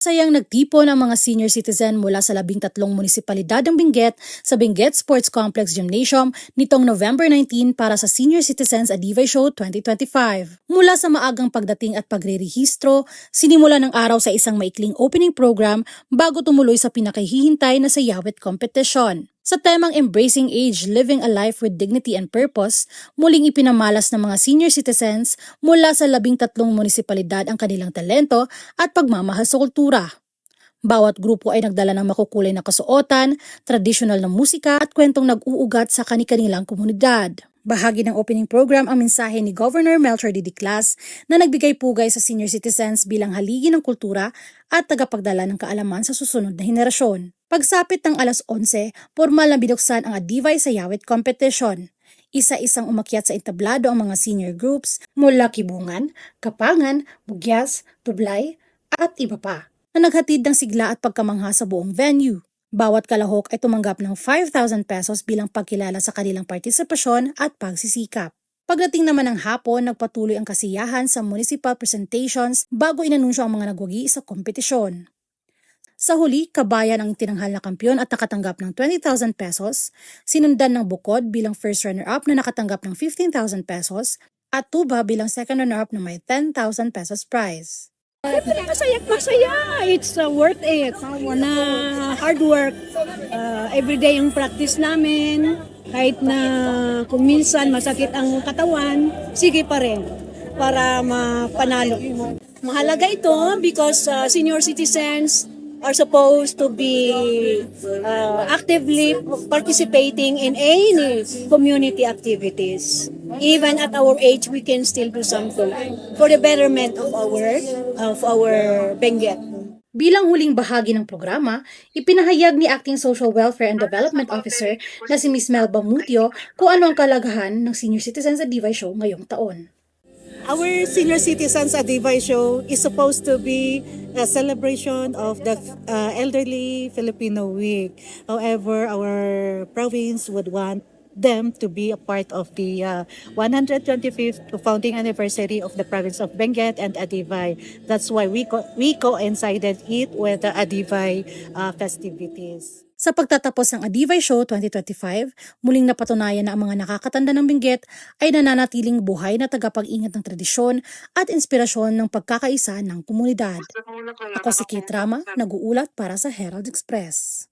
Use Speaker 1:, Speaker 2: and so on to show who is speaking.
Speaker 1: Sayang nagtipon ang mga senior citizen mula sa labing tatlong munisipalidad ng Benguet sa Benguet Sports Complex Gymnasium nitong November 19 para sa Senior Citizens Adivay Show 2025. Mula sa maagang pagdating at pagrerehistro, sinimula ng araw sa isang maikling opening program bago tumuloy sa pinakahihintay na sayawit competition. Sa temang Embracing Age, Living a Life with Dignity and Purpose, muling ipinamalas ng mga senior citizens mula sa labing tatlong munisipalidad ang kanilang talento at pagmamahal sa kultura. Bawat grupo ay nagdala ng makukulay na kasuotan, tradisyonal na musika at kwentong nag-uugat sa kani-kanilang komunidad. Bahagi ng opening program ang mensahe ni Governor Melchor D. Diclas na nagbigay pugay sa senior citizens bilang haligi ng kultura at tagapagdala ng kaalaman sa susunod na henerasyon. Pagsapit ng alas 11, formal na binuksan ang Adivay Sayawit Competition. Isa-isang umakyat sa entablado ang mga senior groups mula Kibungan, Kapangan, Bugyas, Tublay, at iba pa na naghatid ng sigla at pagkamangha sa buong venue. Bawat kalahok ay tumanggap ng 5,000 pesos bilang pagkilala sa kanilang partisipasyon at pagsisikap. Pagdating naman ng hapon, nagpatuloy ang kasiyahan sa municipal presentations bago inanunsyo ang mga nagwagi sa kompetisyon. Sa huli, kabayan ang tinanghal na kampyon at nakatanggap ng 20,000 pesos, sinundan ng Bukod bilang first runner-up na nakatanggap ng 15,000 pesos, at Tuba bilang second runner-up na may 10,000 pesos prize.
Speaker 2: Masaya, masaya. It's uh, worth it. Na hard work. Uh, everyday yung practice namin. Kahit na kung minsan masakit ang katawan, sige pa rin para mapanalo. Mahalaga ito because uh, senior citizens are supposed to be uh, actively participating in any community activities. Even at our age, we can still do something for the betterment of our of our Benguet.
Speaker 1: Bilang huling bahagi ng programa, ipinahayag ni Acting Social Welfare and Development Officer na si Ms. Melba Mutio kung ano ang kalagahan ng Senior Citizens sa Divay Show ngayong taon.
Speaker 3: Our Senior Citizens Adivay Show is supposed to be a celebration of the uh, Elderly Filipino Week. However, our province would want them to be a part of the uh, 125th founding anniversary of the province of Benguet and Adivay. That's why we co- we coincided it with the Adivay uh, festivities.
Speaker 1: Sa pagtatapos ng Adivay Show 2025, muling napatunayan na ang mga nakakatanda ng Benguet ay nananatiling buhay na tagapag-ingat ng tradisyon at inspirasyon ng pagkakaisa ng komunidad. Ako si Kate Rama, nag-uulat para sa Herald Express.